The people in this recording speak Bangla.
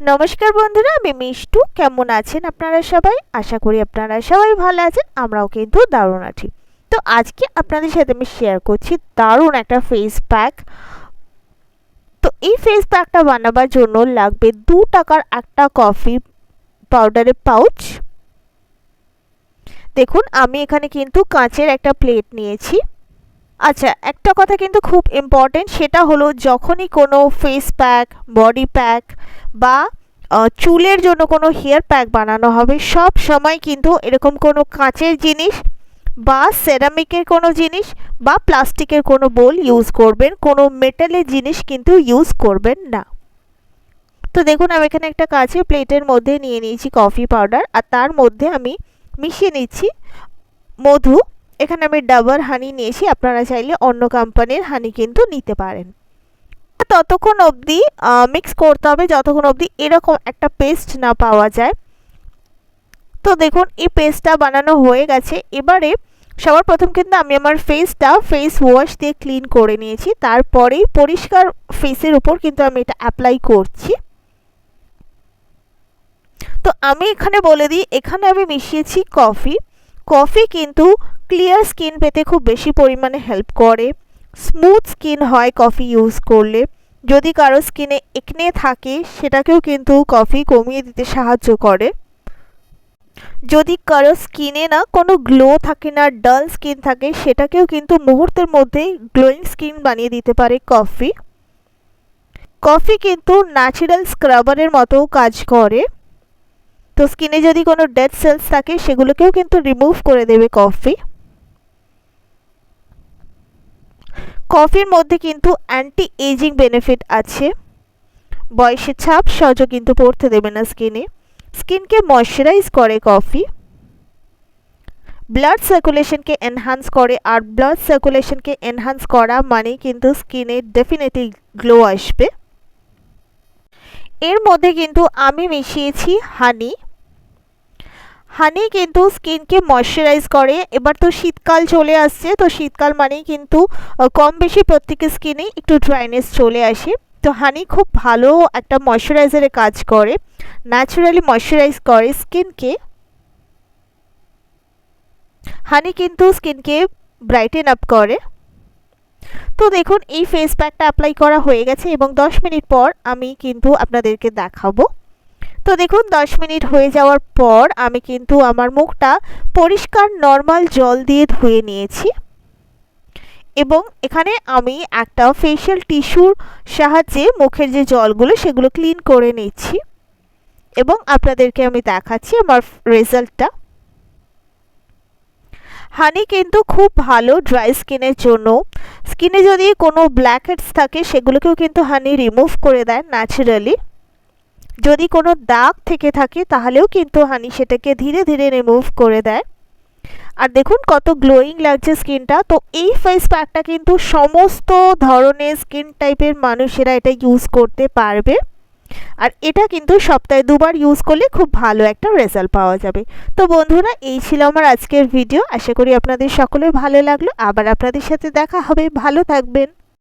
নমস্কার বন্ধুরা, আমি মিষ্টু। কেমন আছেন আপনারা সবাই? আশা করি আপনারা সবাই ভালো আছেন, আমরাও কিন্তু দারুণ আছি। তো আজকে আপনাদের সাথে আমি শেয়ার করছি দারুণ একটা ফেস প্যাক তো এই ফেস প্যাকটা বানাবার জন্য লাগবে দু টাকার একটা কফি পাউডারের পাউচ দেখুন, আমি এখানে কিন্তু কাঁচের একটা প্লেট নিয়েছি। আচ্ছা একটা কথা কিন্তু খুব ইম্পর্টেন্ট সেটা হলো যখনই কোনো ফেস প্যাক বডি প্যাক বা চুলের জন্য কোনো হেয়ার প্যাক বানানো হবে, সব সময় কিন্তু এরকম কোনো কাঁচের জিনিস বা সেরামিকের কোনো জিনিস বা প্লাস্টিকের কোনো বোল ইউজ করবেন, কোনো মেটালের জিনিস কিন্তু ইউজ করবেন না। তো দেখুন, আমি এখানে একটা কাঁচের প্লেটের মধ্যে নিয়ে নিয়েছি কফি পাউডার আর তার মধ্যে আমি মিশিয়ে নিচ্ছি মধু। এখানে আমি ডাবর হানি নিয়েছি, আপনারা চাইলে অন্য কোম্পানির হানি কিন্তু নিতে পারেন। ততক্ষণ অবধি মিক্স করতে হবে, যতক্ষণ অবধি এরকম একটা পেস্ট না পাওয়া যায়। তো দেখুন, এই পেস্টটা বানানো হয়ে গেছে। এবারে সবার প্রথম কিন্তু আমি আমার ফেসটা ফেস ওয়াশ দিয়ে ক্লিন করে নিয়েছি। তারপরেই পরিষ্কার ফেসের উপর কিন্তু আমি এটা অ্যাপ্লাই করছি। তো আমি এখানে বলে দিই, এখানে আমি মিশিয়েছি কফি কফি কিন্তু ক্লিয়ার স্কিন পেতে খুব বেশি পরিমাণে হেল্প করে। স্মুথ স্কিন হয় কফি ইউজ করলে। যদি কারও স্কিনে একনে থাকে, সেটাকেও কিন্তু কফি কমিয়ে দিতে সাহায্য করে। যদি কারও স্কিনে না কোনো গ্লো থাকে না ডাল স্কিন থাকে, সেটাকেও কিন্তু মুহূর্তের মধ্যেই গ্লোয়িং স্কিন বানিয়ে দিতে পারে কফি কফি কিন্তু ন্যাচারাল স্ক্রাবারের মতো কাজ করে। তো স্কিনে যদি কোনো ডেড সেলস থাকে, সেগুলোকেও কিন্তু রিমুভ করে দেবে কফি কফির মধ্যে কিন্তু অ্যান্টি এজিং বেনিফিট আছে। বয়সের ছাপ সহজ কিন্তু পড়তে দেবে না স্কিনে স্কিনকে ময়শ্চারাইজ করে কফি। ব্লাড সার্কুলেশনকে এনহান্স করে, আর ব্লাড সার্কুলেশনকে এনহান্স করা মানে কিন্তু স্কিনে ডেফিনেটলি গ্লো আসবে। এর মধ্যে কিন্তু আমি মিশিয়েছি হানি হানি কিন্তু স্কিনকে ময়শ্চারাইজ করে। এবার তো শীতকাল চলে আসছে, তো শীতকাল মানেই কিন্তু কম বেশি প্রত্যেকের স্কিনেই একটু ড্রাইনেস চলে আসে। তো হানি খুব ভালো একটা ময়শ্চারাইজারের কাজ করে। ন্যাচারালি ময়শ্চারাইজ করে স্কিনকে হানি কিন্তু স্কিনকে ব্রাইটেন আপ করে। তো দেখুন, এই ফেস প্যাকটা অ্যাপ্লাই করা হয়ে গেছে এবং 10 মিনিট পর আমি কিন্তু আপনাদেরকে দেখাবো। তো দেখুন 10 মিনিট হয়ে যাওয়ার পর আমি কিন্তু আমার মুখটা পরিষ্কার নর্মাল জল দিয়ে ধুয়ে নিয়েছি। এবং এখানে আমি একটা ফেশিয়াল টিস্যুর সাহায্যে মুখের যে জলগুলো, সেগুলো ক্লিন করে নিচ্ছি। এবং আপনাদেরকে আমি দেখাচ্ছি আমার রেজাল্টটা। হানি কিন্তু খুব ভালো ড্রাই স্কিনের জন্য। স্কিনে যদি কোনো ব্ল্যাক হেডস থাকে, সেগুলোকেও কিন্তু হানি রিমুভ করে দেয় ন্যাচারালি যদি কোনো দাগ থেকে থাকে, তাহলেও কিন্তু হানি সেটাকে ধীরে ধীরে রিমুভ করে দেয়। আর দেখুন কত গ্লোয়িং লাগছে স্কিনটা তো এই ফেস প্যাকটা কিন্তু সমস্ত ধরনের স্কিন টাইপের মানুষেরা এটা ইউজ করতে পারবে। আর এটা কিন্তু সপ্তাহে দুবার ইউজ করলে খুব ভালো একটা রেজাল্ট পাওয়া যাবে। তো বন্ধুরা, এই ছিল আমার আজকের ভিডিও আশা করি আপনাদের সকলে ভালো লাগল। আবার আপনাদের সাথে দেখা হবে। ভালো থাকবেন।